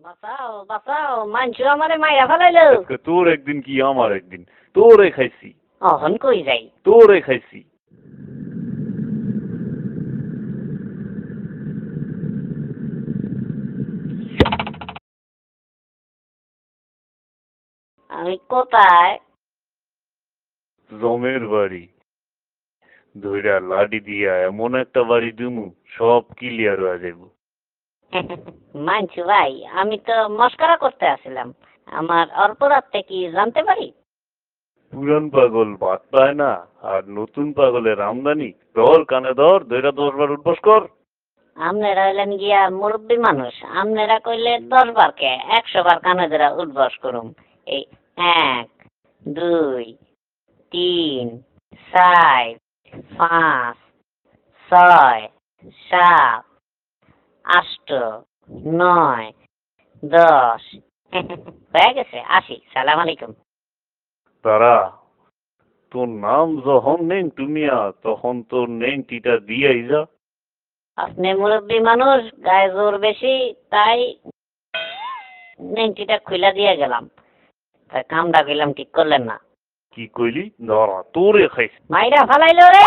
বাঁচাও বাঁচাও মানছো আমারে মাইরা ফেলাইলো। তোর একদিন কি আমার একদিন? তোরে খাইছি। অহন কই যাই। তোরে খাইছি। আমি কোথায়? জমের বাড়ি। ধইরা লাডি দিয়া এমন একটা বাড়ি দিমু সব ক্লিয়ার হয়ে যাইব। মানছু ভাই আমি তো মস্করা করতে আসছিলাম আমার অল্পরাতে কি জানতে পারি? পুরান পাগল ভাত পায় না আর নতুন পাগলের আমদানি। ধর কানে ধর ধইরা দশ বার উঠবস কর। আপনারা হইলেন গিয়া মুরব্বী মানুষ। আপনারা কইলে দশ বার কে? একশো বার কানে ধরা উঠবস করুম। এই এক দুই তিন চার পাঁচ ছয় সাত আষ্ট নয় দশ। হয়ে গেছে আসি সালাম আলাইকুম। তারা তোর নাম যখন নেন তুমিয়া তখন তোর নেংটিটা দিয়াই যা। আপনি মুরব্বী মানুষ গায়ে জোর বেশি তাই নেংটিটা খুইলা দিয়ে গেলাম। তাই কামটা কইলাম ঠিক করলেন না। কি কইলি? ধরা তোরে খাইছি। মাইরা ফালাইলো রে!